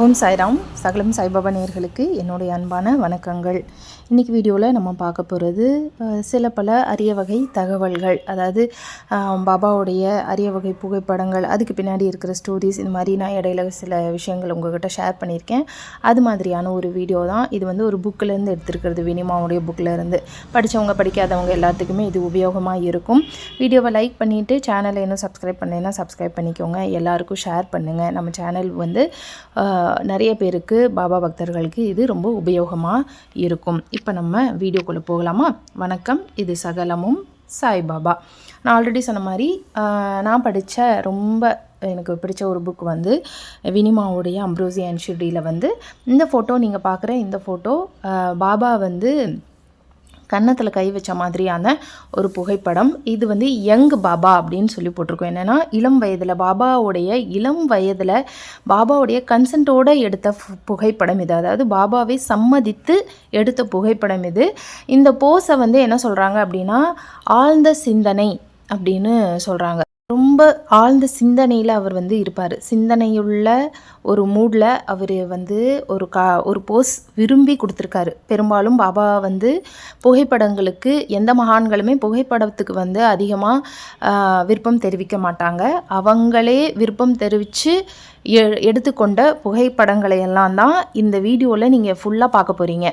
ஓம் சாய்ராம். சகலம் சாய்பாபா நேர்களுக்கு என்னுடைய அன்பான வணக்கங்கள். இன்றைக்கி வீடியோவில் நம்ம பார்க்க போகிறது சில பல அரிய வகை தகவல்கள். அதாவது பாபாவுடைய அரிய வகை புகைப்படங்கள் அதுக்கு பின்னாடி இருக்கிற ஸ்டோரிஸ் இந்த மாதிரி நான் இடையில சில விஷயங்கள் உங்கள்கிட்ட ஷேர் பண்ணியிருக்கேன். அது மாதிரியான ஒரு வீடியோ தான். இது வந்து ஒரு புக்கிலேருந்து எடுத்துருக்கிறது வினிமாவுடைய புக்கிலேருந்து படித்தவங்க படிக்காதவங்க எல்லாத்துக்குமே இது உபயோகமாக இருக்கும். வீடியோவை லைக் பண்ணிவிட்டு சேனலை இன்னும் சப்ஸ்கிரைப் பண்ணலைன்னா சப்ஸ்கிரைப் பண்ணிக்கோங்க. எல்லாருக்கும் ஷேர் பண்ணுங்கள் நம்ம சேனல் வந்து நிறைய பேருக்கு பாபா பக்தர்களுக்கு இது ரொம்ப உபயோகமாக இருக்கும். இப்போ நம்ம வீடியோக்குள்ளே போகலாமா? வணக்கம். இது சகலமும் சாய்பாபா நான் ஆல்ரெடி சொன்ன மாதிரி நான் படித்த ரொம்ப எனக்கு பிடிச்ச ஒரு புக் வந்து வினிமாவுடைய அம்ப்ரோசி அண்ட் ஷிர்டியில் வந்து இந்த ஃபோட்டோ நீங்கள் பார்க்குற இந்த ஃபோட்டோ பாபா வந்து கன்னத்தில் கை வச்ச மாதிரியான ஒரு புகைப்படம். இது வந்து யங் பாபா அப்படின்னு சொல்லி போட்டிருக்கோம். என்னென்னா இளம் வயதில் பாபாவுடைய இளம் வயதில் பாபாவுடைய கன்சென்ட்டோடு எடுத்த ஃபு- புகைப்படம் இது. அதாவது பாபாவை சம்மதித்து எடுத்த புகைப்படம் இது. இந்த போஸை வந்து என்ன சொல்கிறாங்க அப்படின்னா ஆழ்ந்த சிந்தனை அப்படின்னு சொல்கிறாங்க ரொம்ப ஆழ்ந்த சிந்தனையில் அவர் வந்து இருப்பார். சிந்தனையுள்ள ஒரு மூடில் அவர் வந்து ஒரு கா ஒரு போஸ் விரும்பி கொடுத்துருக்காரு. பெரும்பாலும் பாபா வந்து புகைப்படங்களுக்கு எந்த மகான்களுமே புகைப்படத்துக்கு வந்து அதிகமாக விருப்பம் தெரிவிக்க மாட்டாங்க. அவங்களே விருப்பம் தெரிவித்து எ எடுத்துக்கொண்ட புகைப்படங்களை எல்லாம் தான் இந்த வீடியோவில் நீங்கள் ஃபுல்லாக பார்க்க போகிறீங்க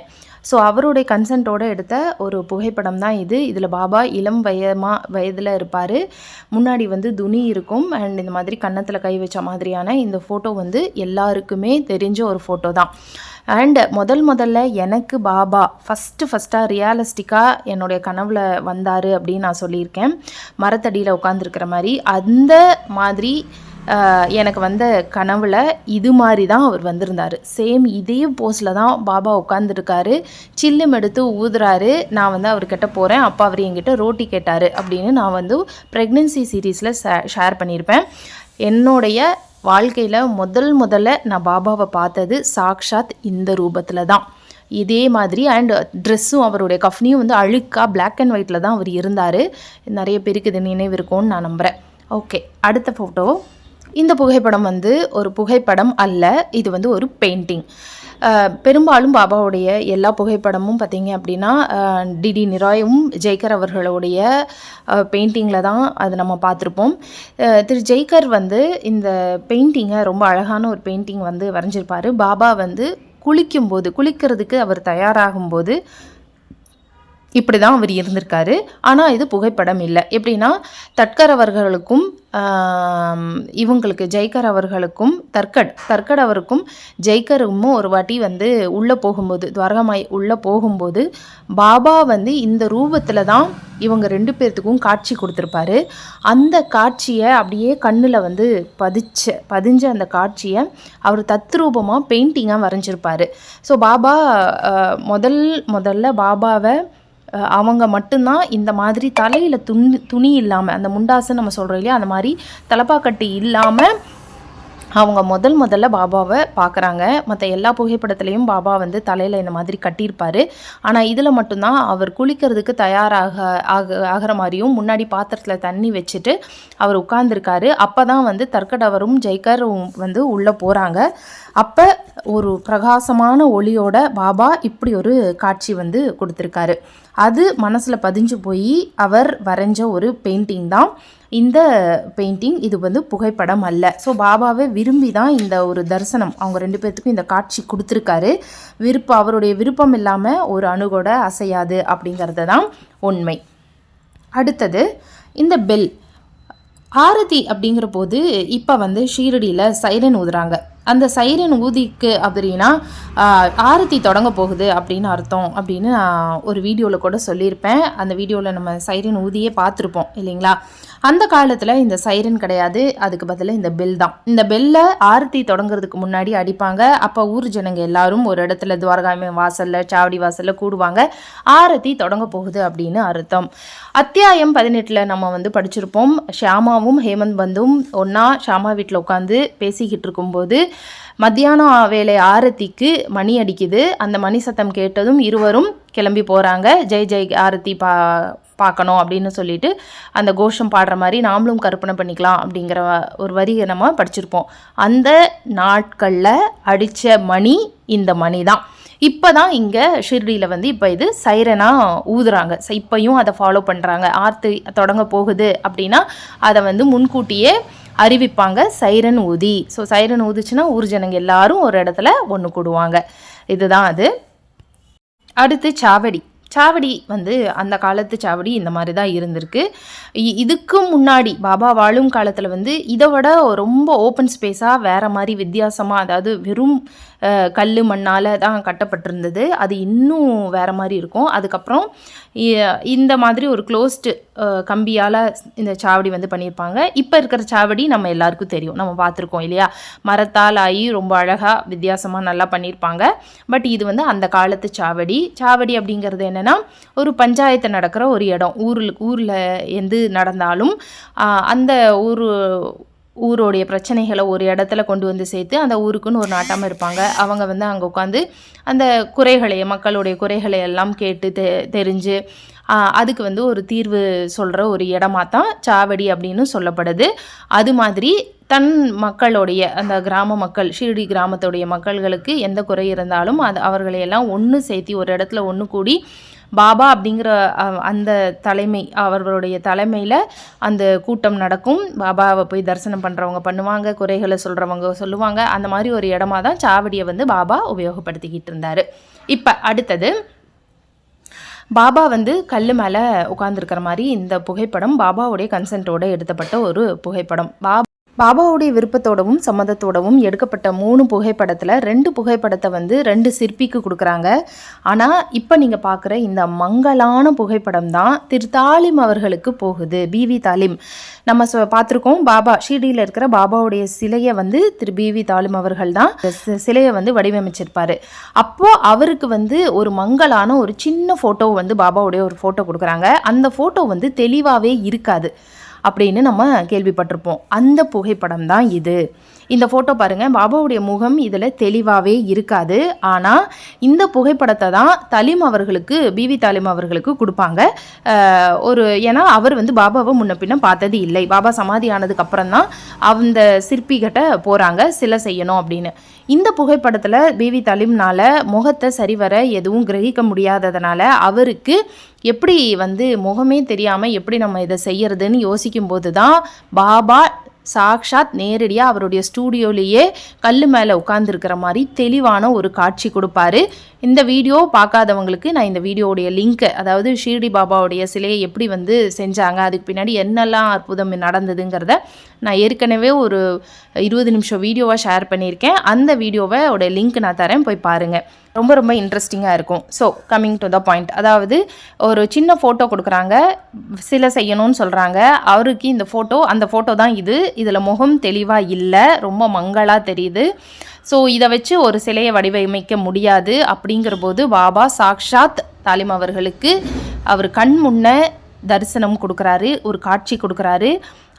ஸோ அவருடைய கன்சென்ட்டோடு எடுத்த ஒரு புகைப்படம் தான் இது. இதில் பாபா இளம் வயமாக வயதில் இருப்பார். முன்னாடி வந்து துணி இருக்கும். அண்ட் இந்த மாதிரி கன்னத்தில் கை வச்ச மாதிரியான இந்த ஃபோட்டோ வந்து எல்லாருக்குமே தெரிஞ்ச ஒரு ஃபோட்டோ தான். அண்ட் முதல் முதல்ல எனக்கு பாபா ஃபஸ்ட்டு ஃபஸ்ட்டாக ரியாலிஸ்டிக்காக என்னுடைய கனவில் வந்தார் அப்படின்னு நான் சொல்லியிருக்கேன். மரத்தடியில் உட்காந்துருக்கிற மாதிரி. அந்த மாதிரி எனக்கு வந்த கனவில் இது மாதிரி தான் அவர் வந்திருந்தார். சேம் இதே போஸில் தான் பாபா உட்காந்துருக்காரு சில்லும் எடுத்து ஊதுறாரு. நான் வந்து அவர்கிட்ட போகிறேன் அப்போ அவர் என்கிட்ட ரோட்டி கேட்டார் அப்படின்னு நான் வந்து ப்ரெக்னென்சி சீரீஸில் ஷேர் பண்ணியிருப்பேன் என்னுடைய வாழ்க்கையில் முதல் முதல்ல நான் பாபாவை பார்த்தது சாக்ஷாத் இந்த ரூபத்தில் தான். இதே மாதிரி அண்ட் ட்ரெஸ்ஸும் அவருடைய கஃப்னியும் வந்து அழுக்காக பிளாக் அண்ட் ஒயிட்டில் தான் அவர் இருந்தார். நிறைய பேருக்கு இது நினைவு இருக்கும்னு நான் நம்புகிறேன் ஓகே அடுத்த ஃபோட்டோ இந்த புகைப்படம் வந்து ஒரு புகைப்படம் அல்ல இது வந்து ஒரு பெயிண்டிங் பெரும்பாலும் பாபாவுடைய எல்லா புகைப்படமும் பார்த்தீங்க அப்படின்னா டிடி நிராயும் ஜெய்கர் அவர்களுடைய பெயிண்டிங்கில் தான் அது நம்ம பார்த்துருப்போம். திரு ஜெய்கர் வந்து இந்த பெயிண்டிங்கை ரொம்ப அழகான ஒரு பெயிண்டிங் வந்து வரைஞ்சிருப்பாரு. பாபா வந்து குளிக்கும்போது குளிக்கிறதுக்கு அவர் தயாராகும்போது இப்படி தான் அவர் இருந்திருக்காரு. ஆனால் இது புகைப்படம் இல்லை. எப்படின்னா தட்கர் அவர்களுக்கும் இவங்களுக்கு ஜெய்கர் அவர்களுக்கும் தர்கட் தர்கட் அவருக்கும் ஜெய்கருக்கும் ஒரு வாட்டி வந்து உள்ளே போகும்போது துவாரகமாய் உள்ளே போகும்போது பாபா வந்து இந்த ரூபத்தில் தான் இவங்க ரெண்டு பேர்த்துக்கும் காட்சி கொடுத்துருப்பாரு. அந்த காட்சியை அப்படியே கண்ணில் வந்து பதிச்ச பதிஞ்ச அந்த காட்சியை அவர் தத்ரூபமாக பெயிண்டிங்காக வரைஞ்சிருப்பார். ஸோ பாபா முதல் முதல்ல பாபாவை அவங்க மட்டும்தான் இந்த மாதிரி தலையில் துணி துணி இல்லாமல் அந்த முண்டாசை நம்ம சொல்கிறோம் இல்லையா? அந்த மாதிரி தலப்பாக்கட்டு இல்லாமல் அவங்க முதல் முதல்ல பாபாவை பார்க்குறாங்க. மற்ற எல்லா புகைப்படத்துலேயும் பாபா வந்து தலையில் இந்த மாதிரி கட்டியிருப்பார். ஆனால் இதில் மட்டும்தான் அவர் குளிக்கிறதுக்கு தயாராக ஆக ஆகிற மாதிரியும் முன்னாடி பாத்திரத்தில் தண்ணி வச்சுட்டு அவர் உட்கார்ந்துருக்காரு. அப்போ தான் வந்து தர்க்கடவரும் ஜெய்கரும் வந்து உள்ளே போகிறாங்க அப்போ ஒரு பிரகாசமான ஒளியோட பாபா இப்படி ஒரு காட்சி வந்து கொடுத்துருக்காரு. அது மனசில் பதிஞ்சு போய் அவர் வரைஞ்ச ஒரு பெயிண்டிங் தான். இந்த பெயிண்டிங் இது வந்து புகைப்படம் அல்ல. ஸோ பாபாவை விரும்பி தான் இந்த ஒரு தரிசனம். அவங்க ரெண்டு பேர்த்துக்கும் இந்த காட்சி கொடுத்துருக்காரு. விருப்பம் அவருடைய விருப்பம் இல்லாமல் ஒரு அணுகோட அசையாது அப்படிங்கிறது தான் உண்மை. அடுத்தது இந்த பெல் ஆரதி அப்படிங்கிற போது இப்போ வந்து ஷீரடியில் சைரன் ஊதுறாங்க. அந்த சைரன் ஊதிக்கு அப்படின்னா ஆரத்தி தொடங்க போகுது அப்படின்னு அர்த்தம் அப்படின்னு நான் ஒரு வீடியோவில் கூட சொல்லியிருப்பேன். அந்த வீடியோவில் நம்ம சைரன் ஊதியே பார்த்துருப்போம் இல்லைங்களா? அந்த காலத்தில் இந்த சைரன் கிடையாது. அதுக்கு பதிலாக இந்த பெல் தான். இந்த பெல்லை ஆரத்தி தொடங்குறதுக்கு முன்னாடி அடிப்பாங்க. அப்போ ஊர் ஜனங்க எல்லாரும் ஒரு இடத்துல துவாரகாமி வாசலில் சாவடி வாசலில் கூடுவாங்க. ஆரத்தி தொடங்க போகுது அப்படின்னு அர்த்தம். அத்தியாயம் பதினெட்டில் நம்ம வந்து படிச்சிருப்போம். ஷியாமாவும் ஹேமந்த் பந்தும் ஒன்றா ஷியாமா வீட்டில் உட்காந்து பேசிக்கிட்டு இருக்கும்போது மத்தியானம் வேலை ஆரத்திக்கு மணி அடிக்குது. அந்த மணி சத்தம் கேட்டதும் இருவரும் கிளம்பி போகிறாங்க ஜெய் ஜெய் ஆரத்தி பா பார்க்கணும் அப்படின்னு சொல்லிட்டு அந்த கோஷம் பாடுற மாதிரி நாமளும் கற்பனை பண்ணிக்கலாம் அப்படிங்கிற ஒரு வரியை நம்ம படிச்சிருப்போம். அந்த நாட்களில் அடித்த மணி இந்த மணி தான் இப்போ தான் இங்கே ஷிர்டியில் வந்து இப்போ இது சைரனாக ஊதுறாங்க. ஸோ இப்போயும் அதை ஃபாலோ பண்ணுறாங்க ஆர்த்து தொடங்க போகுது அப்படின்னா அதை வந்து முன்கூட்டியே அறிவிப்பாங்க சைரன் ஊதி. ஸோ சைரன் ஊதிச்சுன்னா ஊர் ஜனங்க எல்லாரும் ஒரு இடத்துல ஒன்று கூடுவாங்க. இதுதான் அது. அடுத்து சாவடி. சாவடி வந்து அந்த காலத்து சாவடி இந்த மாதிரி தான் இருந்திருக்கு. இ- இதுக்கு முன்னாடி பாபா வாழும் காலத்தில் வந்து இதை விட ரொம்ப ஓப்பன் ஸ்பேஸாக வேறு மாதிரி வித்தியாசமாக அதாவது வெறும் கல் மண்ணால் தான் கட்டப்பட்டிருந்தது. அது இன்னும் வேறு மாதிரி இருக்கும். அதுக்கப்புறம் இந்த மாதிரி ஒரு க்ளோஸ்டு கம்பியால் இந்த சாவடி வந்து பண்ணியிருப்பாங்க. இப்போ இருக்கிற சாவடி நம்ம எல்லாருக்கும் தெரியும். நம்ம பார்த்துருக்கோம் இல்லையா? மரத்தால் ஆகி ரொம்ப அழகாக வித்தியாசமாக நல்லா பண்ணியிருப்பாங்க. பட் இது வந்து அந்த காலத்து சாவடி. சாவடி அப்படிங்கிறது என்னென்னா ஒரு பஞ்சாயத்து நடக்கிற ஒரு இடம். ஊரில் ஊரில் எந்து நடந்தாலும் அந்த ஊர் ஊரோடைய பிரச்சனைகளை ஒரு இடத்துல கொண்டு வந்து சேர்த்து அந்த ஊருக்குன்னு ஒரு நாட்டாமல் இருப்பாங்க. அவங்க வந்து அங்கே உட்காந்து அந்த குறைகளை மக்களுடைய குறைகளை எல்லாம் கேட்டு தெ தெரிஞ்சு அதுக்கு வந்து ஒரு தீர்வு சொல்கிற ஒரு இடமா தான் சாவடி அப்படின்னு சொல்லப்படுது. அது மாதிரி தன் மக்களுடைய அந்த கிராம மக்கள் ஷீர்டி கிராமத்துடைய மக்கள்களுக்கு எந்த குறை இருந்தாலும் அது அவர்களையெல்லாம் ஒன்று சேர்த்தி ஒரு இடத்துல ஒன்று கூடி பாபா அப்படிங்கிற அந்த தலைமை அவர்களுடைய தலைமையில் அந்த கூட்டம் நடக்கும். பாபாவை போய் தரிசனம் பண்ணுறவங்க பண்ணுவாங்க குறைகளை சொல்கிறவங்க சொல்லுவாங்க. அந்த மாதிரி ஒரு இடமா தான் சாவடியை வந்து பாபா உபயோகப்படுத்திக்கிட்டு இருந்தார். இப்போ அடுத்தது பாபா வந்து கல் மேலே உட்காந்துருக்கிற மாதிரி இந்த புகைப்படம் பாபாவுடைய கன்சென்ட்டோட எடுத்தப்பட்ட ஒரு புகைப்படம். பாபா பாபாவுடைய விருப்பத்தோடவும் சம்மதத்தோடவும் எடுக்கப்பட்ட மூணு புகைப்படத்தில் ரெண்டு புகைப்படத்தை வந்து ரெண்டு சிற்பிக்கு கொடுக்குறாங்க. ஆனால் இப்போ நீங்கள் பார்க்குற இந்த மங்கலான புகைப்படம் தான் திரு தாலிம் அவர்களுக்கு போகுது பிவி தாலிம். நம்ம பார்த்துருக்கோம் பாபா ஷீடியில் இருக்கிற பாபாவுடைய சிலையை வந்து திரு பிவி தாலிம் அவர்கள் தான் சிலையை வந்து வடிவமைச்சிருப்பார். அப்போது அவருக்கு வந்து ஒரு மங்கலான ஒரு சின்ன ஃபோட்டோ வந்து பாபாவுடைய ஒரு ஃபோட்டோ கொடுக்குறாங்க. அந்த ஃபோட்டோ வந்து தெளிவாகவே இருக்காது. அப்படின்னு நம்ம கேள்விப்பட்டிருப்போம். அந்த புகைப்படம் தான் இது. இந்த ஃபோட்டோ பாருங்கள் பாபாவுடைய முகம் இதில் தெளிவாகவே இருக்காது. ஆனால் இந்த புகைப்படத்தை தான் தலிம் அவர்களுக்கு பிவி தாலிம் அவர்களுக்கு கொடுப்பாங்க. ஒரு ஏன்னா அவர் வந்து பாபாவை முன்ன பின்ன பார்த்தது இல்லை. பாபா சமாதி ஆனதுக்கு அப்புறம் தான் அந்த சிற்பிகிட்ட போகிறாங்க சிலை செய்யணும் அப்படின்னு. இந்த புகைப்படத்தில் பிவி தலிம்னால் முகத்தை சரிவர எதுவும் கிரகிக்க முடியாததுனால அவருக்கு எப்படி வந்து முகமே தெரியாமல் எப்படி நம்ம இதை செய்யறதுன்னு யோசிக்கும்போது தான் பாபா சாக்ஷாத் நேரடியாக அவருடைய ஸ்டூடியோலேயே கல் மேலே உட்காந்துருக்கிற மாதிரி தெளிவான ஒரு காட்சி கொடுப்பாரு. இந்த வீடியோ பார்க்காதவங்களுக்கு நான் இந்த வீடியோவுடைய லிங்க்கை அதாவது ஷீர்டி பாபாவுடைய சிலையை எப்படி வந்து செஞ்சாங்க அதுக்கு பின்னாடி என்னெல்லாம் அற்புதம் நடந்ததுங்கிறத நான் ஏற்கனவே ஒரு இருபது நிமிஷம் வீடியோவாக ஷேர் பண்ணியிருக்கேன். அந்த வீடியோவை உடைய லிங்க் நான் தரேன் போய் பாருங்கள் ரொம்ப ரொம்ப இன்ட்ரெஸ்டிங்காக இருக்கும். So coming to the point அதாவது ஒரு சின்ன ஃபோட்டோ கொடுக்குறாங்க சிலை செய்யணும்னு சொல்கிறாங்க அவருக்கு இந்த ஃபோட்டோ அந்த ஃபோட்டோ தான் இது. இதில் முகம் தெளிவாக இல்லை. ரொம்ப மங்கலாக தெரியுது. ஸோ இதை வச்சு ஒரு சிலையை வடிவமைக்க முடியாது. அப்படிங்கிற போது பாபா சாக்ஷாத் தாலிம் அவர்களுக்கு அவர் கண் முன்ன தரிசனம் கொடுக்குறாரு ஒரு காட்சி கொடுக்குறாரு.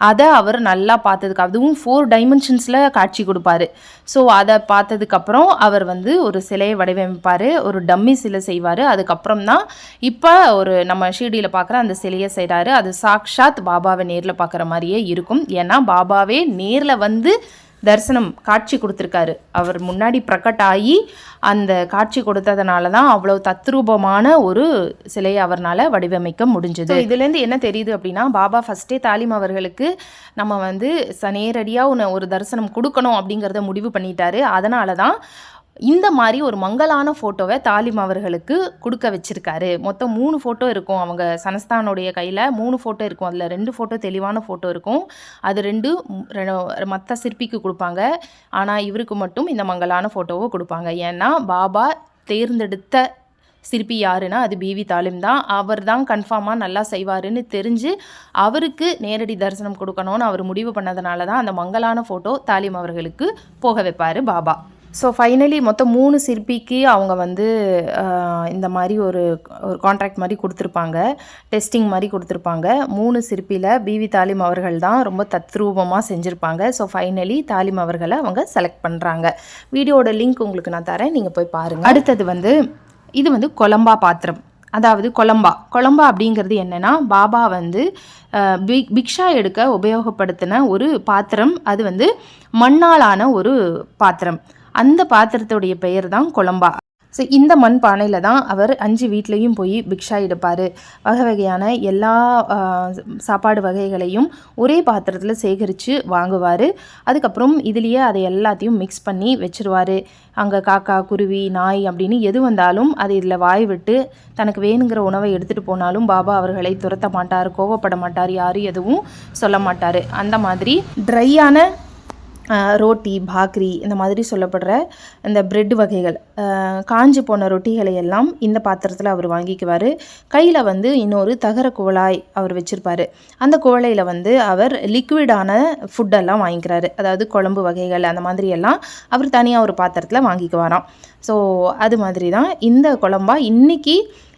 அதை அவர் நல்லா பார்த்ததுக்கு அதுவும் ஃபோர் டைமென்ஷன்ஸில் காட்சி கொடுப்பாரு. ஸோ அதை பார்த்ததுக்கப்புறம் அவர் வந்து ஒரு சிலையை வடிவமைப்பார் ஒரு டம்மி சிலை செய்வார். அதுக்கப்புறம் தான் இப்போ ஒரு நம்ம ஷீடியில் பார்க்குற அந்த சிலையை செய்கிறாரு அது சாக்ஷாத் பாபாவை நேரில் பார்க்குற மாதிரியே இருக்கும். ஏன்னா பாபாவே நேரில் வந்து தரிசனம் காட்சி கொடுத்துருக்காரு. அவர் முன்னாடி பிரகட் ஆகி அந்த காட்சி கொடுத்ததுனால தான் அவ்வளோ தத்ரூபமான ஒரு சிலையை அவர்னால வடிவமைக்க முடிஞ்சது. இதுலேருந்து என்ன தெரியுது அப்படின்னா பாபா ஃபஸ்ட்டே தாலிம் அவர்களுக்கு நம்ம வந்து ச நேரடியாக ஒரு தரிசனம் கொடுக்கணும் அப்படிங்கிறத முடிவு பண்ணிட்டாரு. அதனால தான் இந்த மாதிரி ஒரு மங்கலான ஃபோட்டோவை தாலிம் அவர்களுக்கு கொடுக்க வச்சிருக்காரு. மொத்தம் மூணு ஃபோட்டோ இருக்கும் அவங்க சனஸ்தானுடைய கையில். மூணு ஃபோட்டோ இருக்கும். அதில் ரெண்டு ஃபோட்டோ தெளிவான ஃபோட்டோ இருக்கும். அது ரெண்டு மற்ற சிற்பிக்கு கொடுப்பாங்க. ஆனால் இவருக்கு மட்டும் இந்த மங்கலான ஃபோட்டோவை கொடுப்பாங்க. ஏன்னா பாபா தேர்ந்தெடுத்த சிற்பி யாருன்னா அது பிவி தாலிம் தான். அவர் தான் கன்ஃபார்மாக நல்லா செய்வாருன்னு தெரிஞ்சு அவருக்கு நேரடி தரிசனம் கொடுக்கணும்னு அவர் முடிவு பண்ணதுனால தான் அந்த மங்கலான ஃபோட்டோ தாலிம் அவர்களுக்கு போக வைப்பார் பாபா. ஸோ ஃபைனலி மொத்தம் மூணு சிற்பிக்கு அவங்க வந்து இந்த மாதிரி ஒரு ஒரு கான்ட்ராக்ட் மாதிரி கொடுத்துருப்பாங்க. டெஸ்டிங் மாதிரி கொடுத்துருப்பாங்க. மூணு சிற்பியில் பிவி தாலிம் அவர்கள் தான் ரொம்ப தத்ரூபமாக செஞ்சுருப்பாங்க. ஸோ ஃபைனலி தாலிம் அவர்களை அவங்க செலக்ட் பண்ணுறாங்க வீடியோட லிங்க் உங்களுக்கு நான் தரேன். நீங்கள் போய் பாருங்கள் அடுத்தது வந்து இது வந்து கொலம்பா பாத்திரம். அதாவது கொலம்பா. கொலம்பா அப்படிங்கிறது என்னென்னா பாபா வந்து பிக் பிக்ஷா எடுக்க உபயோகப்படுத்தின ஒரு பாத்திரம். அது வந்து மண்ணாலான ஒரு பாத்திரம். அந்த பாத்திரத்துடைய பெயர் தான் கொலம்பா ஸோ இந்த மண் பானையில் தான் அவர் அஞ்சு வீட்லேயும் போய் பிக்ஷா எடுப்பார். வகை வகையான எல்லா சாப்பாடு வகைகளையும் ஒரே பாத்திரத்தில் சேகரித்து வாங்குவார். அதுக்கப்புறம் இதுலேயே அதை எல்லாத்தையும் மிக்ஸ் பண்ணி வச்சுருவார். அங்கே காக்கா குருவி நாய் அப்படின்னு எது வந்தாலும் அது இதில் வாய் விட்டு தனக்கு வேணுங்கிற உணவை எடுத்துகிட்டு போனாலும் பாபா அவர்களை துரத்த மாட்டார் கோவப்பட மாட்டார் யாரும் எதுவும் சொல்ல மாட்டார். அந்த மாதிரி ட்ரையான ரோட்டி பாக்ரி இந்த மாதிரி சொல்லப்படுற இந்த பிரெட் வகைகள். காஞ்சி காஞ்சு போன ரொட்டிகளை எல்லாம் இந்த பாத்திரத்தில் அவர் வாங்கிக்குவார். கையில் வந்து இன்னொரு தகர குவளாய் அவர் வச்சுருப்பார். அந்த குவளையில் வந்து அவர் லிக்விடான ஃபுட்டெல்லாம் வாங்கிக்கிறாரு. அதாவது குழம்பு வகைகள் அந்த மாதிரி எல்லாம் அவர் தனியாக ஒரு பாத்திரத்தில் வாங்கிக்குவாராம். ஸோ அது மாதிரி தான் இந்த குழம்பா இன்னைக்கு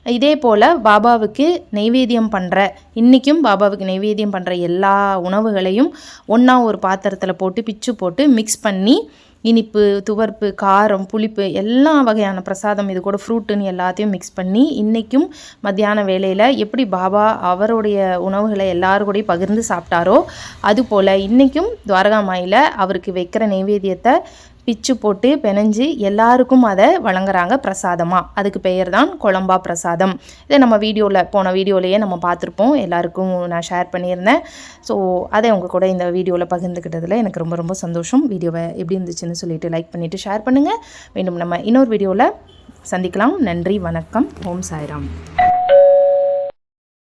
இதே போல் பாபாவுக்கு நெய்வேத்தியம் பண்ணுற இன்றைக்கும் பாபாவுக்கு நெய்வேத்தியம் பண்ணுற எல்லா உணவுகளையும் ஒன்றா ஒரு பாத்திரத்தில் போட்டு பிச்சு போட்டு மிக்ஸ் பண்ணி இனிப்பு துவர்ப்பு காரம் புளிப்பு எல்லா வகையான பிரசாதம் இது கூட ஃப்ரூட்டுன்னு எல்லாத்தையும் மிக்ஸ் பண்ணி இன்றைக்கும் மத்தியான வேளையில் எப்படி பாபா அவருடைய உணவுகளை எல்லாரு பகிர்ந்து சாப்பிட்டாரோ அதுபோல் இன்றைக்கும் துவாரகாமாயில் அவருக்கு வைக்கிற நெய்வேத்தியத்தை பிச்சு போட்டு பெனஞ்சு எல்லாருக்கும் அதை வழங்குறாங்க பிரசாதமாக அதுக்கு பெயர் தான் குழம்பா பிரசாதம். இதை நம்ம வீடியோவில் போன வீடியோலையே நம்ம பார்த்துருப்போம். எல்லாருக்கும் நான் ஷேர் பண்ணியிருந்தேன். ஸோ அதை உங்கள் கூட இந்த வீடியோவில் பகிர்ந்துக்கிட்டதில் எனக்கு ரொம்ப ரொம்ப சந்தோஷம். வீடியோவை எப்படி இருந்துச்சுன்னு சொல்லிட்டு லைக் பண்ணிவிட்டு ஷேர் பண்ணுங்கள் மீண்டும் நம்ம இன்னொரு வீடியோவில் சந்திக்கலாம். நன்றி வணக்கம். ஓம் சாய்ராம்.